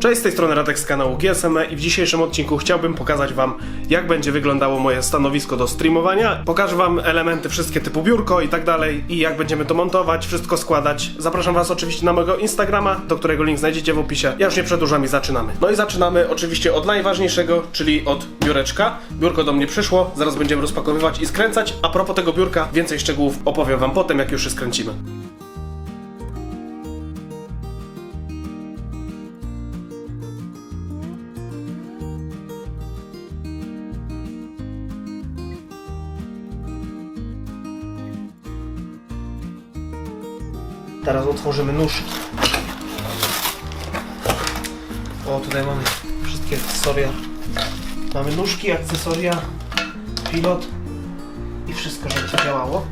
Cześć, z tej strony Radek z kanału GSME i w dzisiejszym odcinku chciałbym pokazać Wam, jak będzie wyglądało moje stanowisko do streamowania. Pokażę Wam elementy, wszystkie typu biurko i tak dalej i jak będziemy to montować, wszystko składać. Zapraszam Was oczywiście na mojego Instagrama, do którego link znajdziecie w opisie. Ja już nie przedłużam i zaczynamy. No i zaczynamy oczywiście od najważniejszego, czyli od biureczka. Biurko do mnie przyszło, zaraz będziemy rozpakowywać i skręcać. A propos tego biurka, więcej szczegółów opowiem Wam potem, jak już je skręcimy. Teraz otworzymy nóż. O, tutaj mamy wszystkie akcesoria. Mamy nóżki, akcesoria, pilot i wszystko, żeby to działało.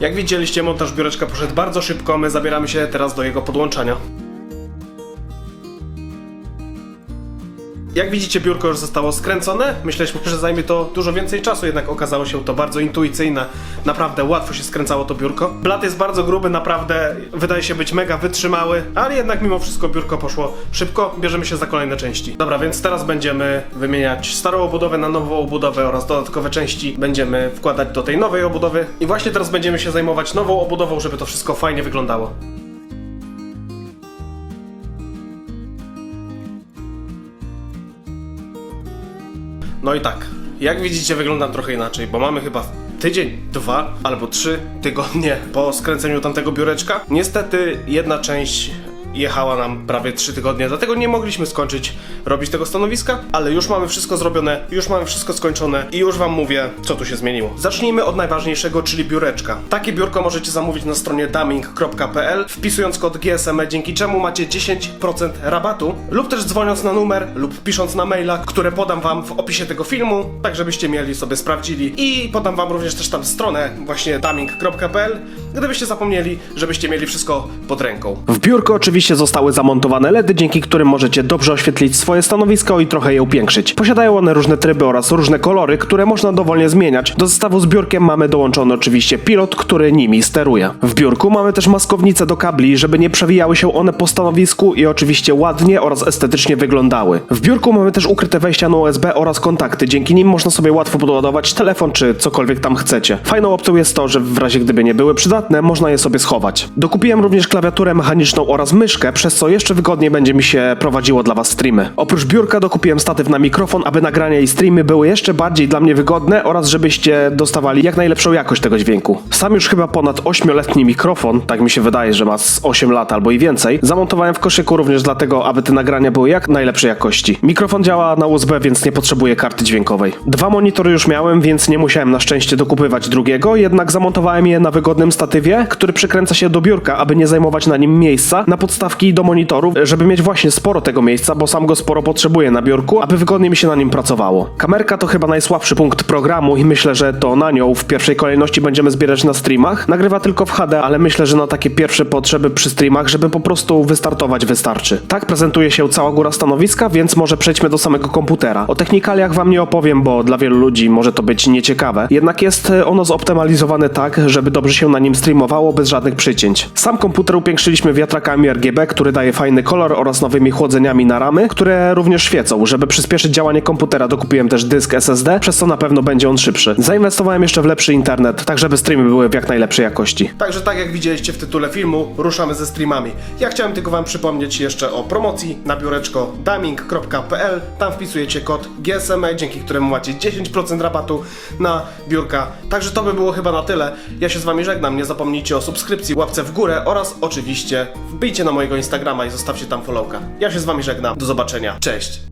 Jak widzieliście, montaż biureczka poszedł bardzo szybko, my zabieramy się teraz do jego podłączania. Jak widzicie, biurko już zostało skręcone. Myśleliśmy, że zajmie to dużo więcej czasu, jednak okazało się to bardzo intuicyjne. Naprawdę łatwo się skręcało to biurko. Blat jest bardzo gruby, naprawdę wydaje się być mega wytrzymały, ale jednak mimo wszystko biurko poszło szybko. Bierzemy się za kolejne części. Dobra, więc teraz będziemy wymieniać starą obudowę na nową obudowę oraz dodatkowe części będziemy wkładać do tej nowej obudowy. I właśnie teraz będziemy się zajmować nową obudową, żeby to wszystko fajnie wyglądało. No i tak, jak widzicie wyglądam trochę inaczej, bo mamy chyba tydzień, dwa albo trzy tygodnie po skręceniu tamtego biureczka. Niestety jedna część jechała nam prawie trzy tygodnie, dlatego nie mogliśmy skończyć robić tego stanowiska, ale już mamy wszystko zrobione, już mamy wszystko skończone i już wam mówię, co tu się zmieniło. Zacznijmy od najważniejszego, czyli biureczka. Takie biurko możecie zamówić na stronie daming.pl, wpisując kod GSME, dzięki czemu macie 10% rabatu, lub też dzwoniąc na numer, lub pisząc na maila, które podam wam w opisie tego filmu, tak żebyście mieli sobie sprawdzili i podam wam również też tam stronę właśnie daming.pl, gdybyście zapomnieli, żebyście mieli wszystko pod ręką. W biurko oczywiście zostały zamontowane LEDy, dzięki którym możecie dobrze oświetlić swoje stanowisko i trochę je upiększyć. Posiadają one różne tryby oraz różne kolory, które można dowolnie zmieniać. Do zestawu z biurkiem mamy dołączony oczywiście pilot, który nimi steruje. W biurku mamy też maskownice do kabli, żeby nie przewijały się one po stanowisku i oczywiście ładnie oraz estetycznie wyglądały. W biurku mamy też ukryte wejścia na USB oraz kontakty, dzięki nim można sobie łatwo podładować telefon czy cokolwiek tam chcecie. Fajną opcją jest to, że w razie gdyby nie były przydatne, można je sobie schować. Dokupiłem również klawiaturę mechaniczną oraz myszkę, przez co jeszcze wygodniej będzie mi się prowadziło dla was streamy. Oprócz biurka dokupiłem statyw na mikrofon, aby nagrania i streamy były jeszcze bardziej dla mnie wygodne oraz żebyście dostawali jak najlepszą jakość tego dźwięku. Sam już chyba ponad 8-letni mikrofon, tak mi się wydaje, że ma z 8 lat albo i więcej, zamontowałem w koszyku również dlatego, aby te nagrania były jak najlepszej jakości. Mikrofon działa na USB, więc nie potrzebuje karty dźwiękowej. Dwa monitory już miałem, więc nie musiałem na szczęście dokupywać drugiego, jednak zamontowałem je na wygodnym statywie, który przykręca się do biurka, aby nie zajmować na nim miejsca, na podstawki do monitorów, żeby mieć właśnie sporo tego miejsca, bo sam go sporo potrzebuję na biurku, aby wygodnie mi się na nim pracowało. Kamerka to chyba najsłabszy punkt programu i myślę, że to na nią w pierwszej kolejności będziemy zbierać na streamach. Nagrywa tylko w HD, ale myślę, że na takie pierwsze potrzeby przy streamach, żeby po prostu wystartować wystarczy. Tak prezentuje się cała góra stanowiska, więc może przejdźmy do samego komputera. O technikaliach wam nie opowiem, bo dla wielu ludzi może to być nieciekawe. Jednak jest ono zoptymalizowane tak, żeby dobrze się na nim streamowało bez żadnych przycięć. Sam komputer upiększyliśmy wiatrakami RGB, który daje fajny kolor oraz nowymi chłodzeniami na ramy, które również świecą. Żeby przyspieszyć działanie komputera dokupiłem też dysk SSD, przez co na pewno będzie on szybszy. Zainwestowałem jeszcze w lepszy internet, tak żeby streamy były w jak najlepszej jakości. Także tak jak widzieliście w tytule filmu, ruszamy ze streamami. Ja chciałem tylko wam przypomnieć jeszcze o promocji na biureczko daming.pl. Tam wpisujecie kod GSME, dzięki któremu macie 10% rabatu na biurka. Także to by było chyba na tyle. Ja się z wami żegnam. Nie zapomnijcie o subskrypcji, łapce w górę oraz oczywiście wbijcie na mojego Instagrama i zostawcie tam followka. Ja się z wami żegnam. Do zobaczenia. Cześć.